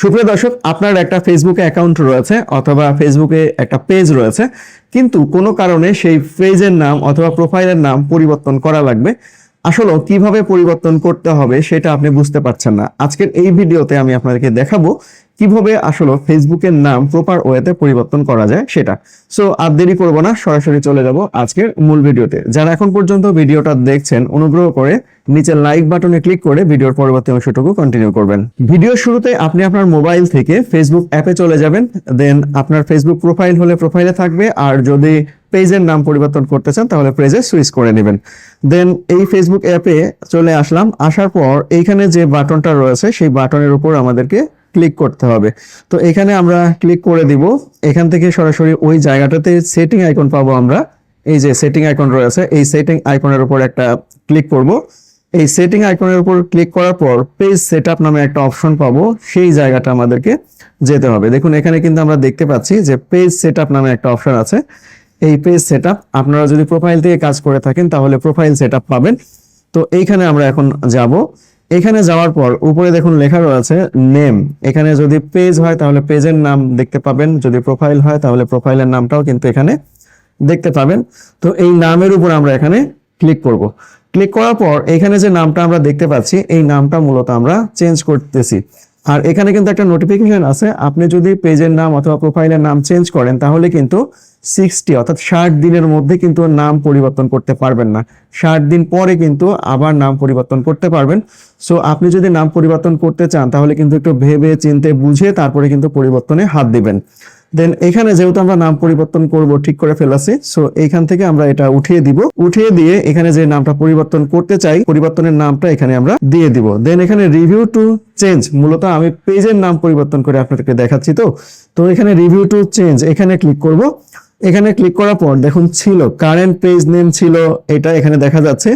সুপ্রিয় দর্শক, আপনার একটা ফেসবুকে অ্যাকাউন্ট রয়েছে অথবা ফেসবুকে একটা পেজ রয়েছে, কিন্তু কোনো কারণে সেই পেজের নাম অথবা প্রোফাইলের নাম পরিবর্তন করা লাগবে। আসলে কীভাবে পরিবর্তন করতে হবে সেটা আপনি বুঝতে পারছেন না। আজকের এই ভিডিওতে আমি আপনাদেরকে দেখাবো কীভাবে আসলে ফেসবুকের নাম প্রপার ওয়েতে পরিবর্তন করা যায় সেটা। সো আর দেরি করব না, সরাসরি চলে যাব আজকের মূল ভিডিওতে। যারা এখন পর্যন্ত ভিডিওটা দেখছেন, অনুগ্রহ করে নিচে লাইক বাটনে ক্লিক করে ভিডিওর পরবর্তী অংশটুকু কন্টিনিউ করবেন। ভিডিওর শুরুতে আপনি আপনার মোবাইল থেকে ফেসবুক অ্যাপে চলে যাবেন দেন আপনার ফেসবুক প্রোফাইল হলে প্রোফাইলে থাকবে, আর যদি পেজের নাম পরিবর্তন করতে চান, তাহলে পেজে সুইচ করে নেবেন। দেন এই ফেসবুক অ্যাপে চলে আসলাম। আসার পর এইখানে যে বাটনটা রয়েছে, সেই বাটনের উপর আমাদেরকে ক্লিক করতে হবে। তো এখানে আমরা ক্লিক করে দিব। এখান থেকে সরাসরি ওই জায়গাটাতে সেটিং আইকন পাবো আমরা। এই যে সেটিং আইকন রয়েছে, এই সেটিং আইকনের উপর একটা ক্লিক করব। এই সেটিং আইকনের উপর ক্লিক করার পর পেজ সেটআপ নামে একটা অপশন পাবো। সেই জায়গাটা আমাদেরকে যেতে হবে। দেখুন, এখানে কিন্তু আমরা দেখতে পাচ্ছি যে পেজ সেটআপ নামে একটা অপশন আছে। এই পেজ সেটআপ আপনারা যদি প্রোফাইল থেকে কাজ করে থাকেন, তাহলে প্রোফাইল সেটআপ পাবেন। তো এইখানে আমরা এখন যাব। এখানে যাওয়ার পর, উপরে দেখুন লেখা রয়েছে নেম এখানে যদি পেজ হয়, তাহলে পেজের নাম দেখতে পাবেন। যদি প্রোফাইল হয়, তাহলে প্রোফাইলের নামটাও কিন্তু এখানে দেখতে পাবেন। তো এই নামের উপর আমরা এখানে ক্লিক করব। ক্লিক করার পর, এখানে যে নামটা আমরা দেখতে পাচ্ছি, এই নামটা মূলত আমরা চেঞ্জ করতেছি। আর এখানে কিন্তু একটা নোটিফিকেশন আছে। আপনি যদি পেজের নাম অথবা প্রোফাইলের নাম চেঞ্জ করেন, তাহলে কিন্তু সিক্সটি অর্থাৎ ষাট দিনের মধ্যে কিন্তু নাম পরিবর্তন করতে পারবেন না। ষাট দিন পরে কিন্তু আবার নাম পরিবর্তন করতে পারবেন। সো আপনি যদি নাম পরিবর্তন করতে চান, তাহলে কিন্তু একটু ভেবে চিনতে বুঝে তারপরে কিন্তু পরিবর্তনে হাত দিবেন। দেন এখানে যেহেতু আমরা নাম পরিবর্তন করব, ঠিক করে ফেলাছি সো এইখান থেকে আমরা এটা উঠিয়ে দিব। উঠিয়ে দিয়ে এখানে যে নামটা পরিবর্তন করতে চাই, পরিবর্তনের নামটা এখানে আমরা দিয়ে দিব। দেন এখানে রিভিউ টু চেঞ্জ মূলত আমি পেজের নাম পরিবর্তন করে আপনাদেরকে দেখাচ্ছি তো। তো এখানে রিভিউ টু চেঞ্জ এখানে ক্লিক করব। এখানে ক্লিক করার পর দেখুন ছিল কারেন্ট পেজ নেম ছিল এটা এখানে দেখা যাচ্ছে,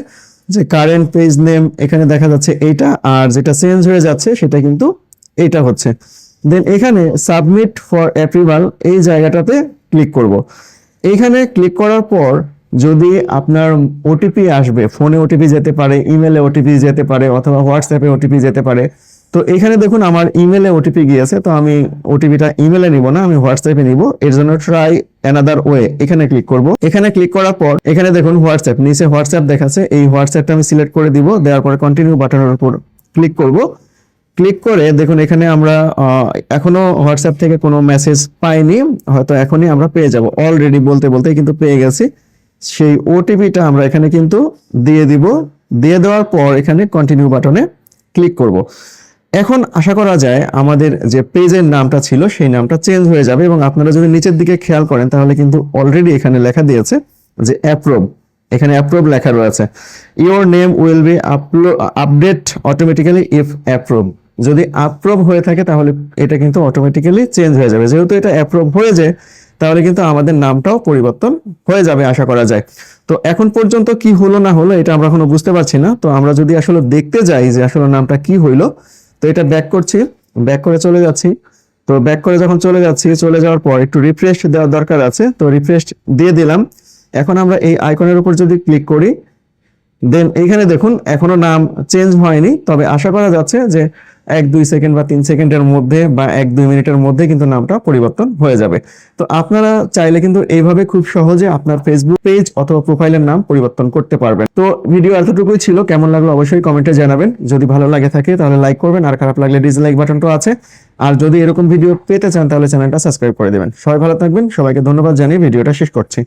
যে কারেন্ট পেজ নেম এখানে দেখা যাচ্ছে এইটা আর যেটা চেঞ্জ হয়ে যাচ্ছে সেটা কিন্তু এটা হচ্ছে। দেন এখানে সাবমিট ফর অ্যাপ্রুভাল এই জায়গাটাতে ক্লিক করব। এইখানে ক্লিক করার পর যদি আপনার ওটিপি আসবে ফোনে ওটিপি যেতে পারে ইমেলে ওটিপি যেতে পারে, অথবা হোয়াটসঅ্যাপে ওটিপি যেতে পারে, তো এখানে দেখুন আমার ইমেলে ওটিপি গিয়েছে, তো আমি ওটিপিটা ইমেলে নিব না, আমি হোয়াটসঅ্যাপে নিব। এর জন্য ট্রাই অ্যানাদার ওয়ে এখানে ক্লিক করব। এখানে ক্লিক করার পর, এখানে দেখুন হোয়াটসঅ্যাপ নিচে হোয়াটসঅ্যাপ দেখাচ্ছে, এই হোয়াটসঅ্যাপটা আমি সিলেক্ট করে দিব, দেওয়ার পরে কন্টিনিউ বাটনের উপর ক্লিক করব। ক্লিক করে দেখুন এখানে আমরা এখনও হোয়াটসঅ্যাপ থেকে কোনো মেসেজ পাইনি, হয়তো এখনই আমরা পেয়ে যাব। অলরেডি বলতে বলতে কিন্তু পেয়ে গেছি। সেই ওটিপিটা আমরা এখানে কিন্তু দিয়ে দিব। দিয়ে দেওয়ার পর এখানে কন্টিনিউ বাটনে ক্লিক করব। এখন আশা করা যায় আমাদের যে পেজের নামটা ছিল সেই নামটা চেঞ্জ হয়ে যাবে এবং আপনারা যদি নিচের দিকে খেয়াল করেন তাহলে কিন্তু অলরেডি এখানে লেখা দিয়েছে যে অ্যাপ্রুভ এখানে অ্যাপ্রুভ লেখা রয়েছে। Your name will be update automatically if approve যদি অ্যাপ্রুভ হয়ে থাকে, তাহলে এটা কিন্তু অটোমেটিক্যালি চেঞ্জ হয়ে যাবে। যেহেতু এটা অ্যাপ্রুভ হয়ে যায় তাহলে কিন্তু আমাদের নামটাও পরিবর্তন হয়ে যাবে আশা করা যায়। তো এখন পর্যন্ত কি হলো না হলো, এটা আমরা এখনও বুঝতে পারছি না। তো আমরা যদি আসলে দেখতে যাই যে আসলে নামটা কি হইল, তো এটা ব্যাক করছি ব্যাক করে চলে যাচ্ছি। তো ব্যাক করে যখন চলে যাচ্ছি, চলে যাওয়ার পর একটু রিফ্রেশ দেওয়ার দরকার আছে। তো রিফ্রেশ দিয়ে দিলাম। এখন আমরা এই আইকনের উপর যদি ক্লিক করি দেন এইখানে দেখুন, এখনও নাম চেঞ্জ হয়নি, তবে আশা করা যাচ্ছে যে এক, দুই সেকেন্ড বা তিন সেকেন্ডের মধ্যে বা এক, দুই মিনিটের মধ্যে কিন্তু নামটা পরিবর্তন হয়ে যাবে। তো আপনারা চাইলে কিন্তু এইভাবে খুব সহজে আপনার ফেসবুক পেজ অথবা প্রোফাইলের নাম পরিবর্তন করতে পারবেন। তো ভিডিও এতটুকুই ছিল, কেমন লাগল অবশ্যই কমেন্টে জানাবেন। যদি ভালো লাগে থাকে, তাহলে লাইক করবেন, আর খারাপ লাগলে ডিসলাইক বাটনটাও আছে। আর যদি এরকম ভিডিও পেতে চান, তাহলে চ্যানেলটা সাবস্ক্রাইব করে দেবেন। সবাই ভালো থাকবেন, সবাইকে ধন্যবাদ জানিয়ে ভিডিওটা শেষ করছি।